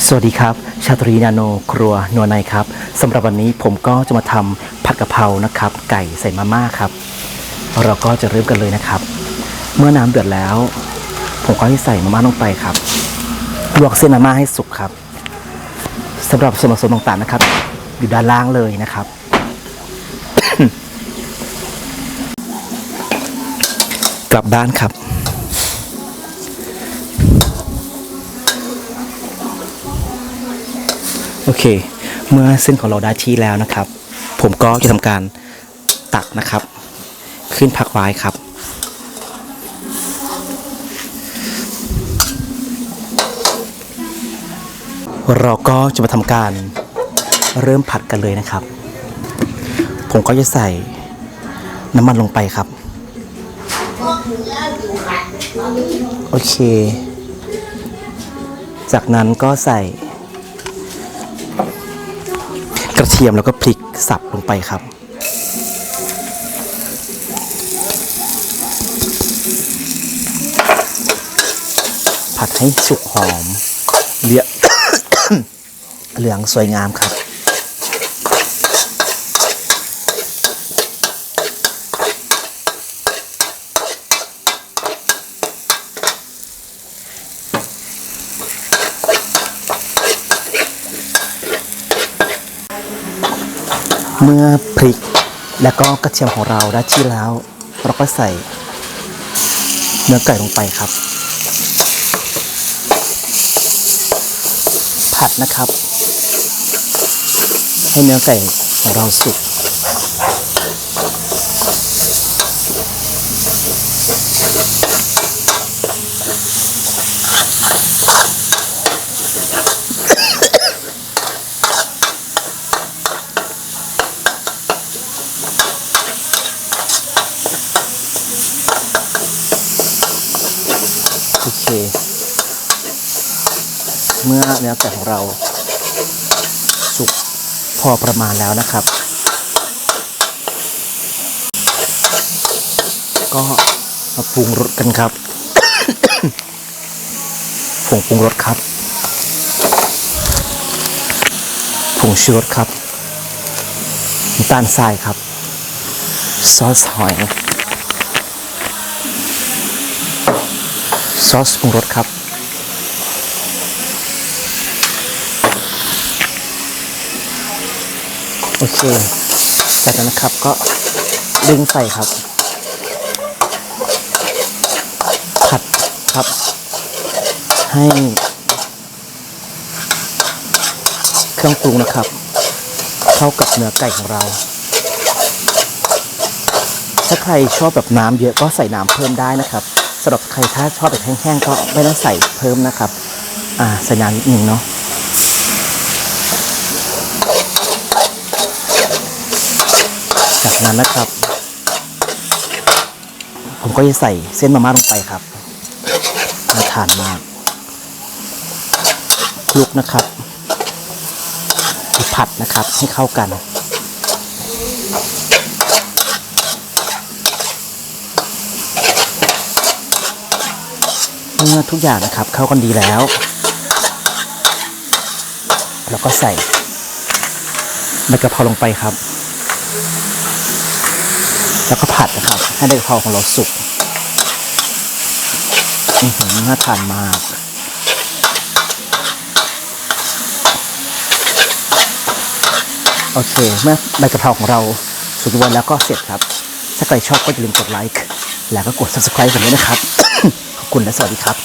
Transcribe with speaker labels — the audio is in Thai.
Speaker 1: สวัสดีครับ ชาตรีนาโนครัวนัวในครับสำหรับวันนี้ผมก็จะมาทำผัดกะเพรานะครับ ไก่ใส่มาม่าครับ เราก็จะเริ่มกันเลยนะครับ เมื่อน้ำเดือดแล้ว ผมก็ให้ใส่มาม่าลงไปครับลวกเส้นมาม่าให้สุกครับสำหรับส่วนผสมต่างๆนะครับ อยู่ด้านล่างเลยนะครับ กลับด้านครับ โอเค เมื่อเส้นของเราได้ที่แล้วนะครับ ผมก็จะทำการตักนะครับ ขึ้นพักไว้ครับเราก็จะมาทำการเริ่มผัดกันเลยนะครับ ผมก็จะใส่น้ำมันลงไปครับ โอเค จากนั้นก็ใส่ ระเทียมแล้วก็พริกสับลงไปครับ ผัดให้สุกหอมเหลืองเหลืองสวยงามครับ เมื่อพริกและก็กระเทียมของเราได้ที่แล้ว เราก็ใส่เนื้อไก่ลงไปครับ ผัดนะครับ ให้เนื้อไก่ของเราสุก เคเมื่อเนื้อไก่ของเรา สุกพอประมาณแล้วนะครับ ก็มาปรุงรสกันครับผงปรุงรสครับผงชูรสครับน้ำตาลทรายครับ ซอสหอย ซอสปรุงรสครับ โอเค จากนั้นนะครับก็ดึงใส่ครับ ผัดครับ ให้เครื่องปรุงนะครับ เข้ากับเนื้อไก่ของเราถ้าใครชอบแบบน้ำเยอะก็ใส่น้ำเพิ่มได้นะครับ สำหรับใครถ้าชอบแบบแห้งๆก็ไม่ต้องใส่เพิ่มนะครับ อ่าใส่น้ำนิดนึงเนาะจากนั้นนะครับ ผมก็จะใส่เส้นมาม่าลงไปครับน่าทานมากคลุกนะครับผัดนะครับให้เข้ากัน เมื่อทุกอย่างนะครับเข้ากันดีแล้วแล้วก็ใส่ใบกะเพราลงไปครับ แล้วก็ผัดนะครับ ให้ใบกะเพราของเราสุกอือหือน่าทานมากโอเค เมื่อใบกะเพราของเราสุกวันแล้วก็เสร็จครับ ถ้าใครชอบก็อย่าลืมกดไลค์ แล้วก็กด subscribe กันด้วยนะครับ คุณและสวัสดีครับ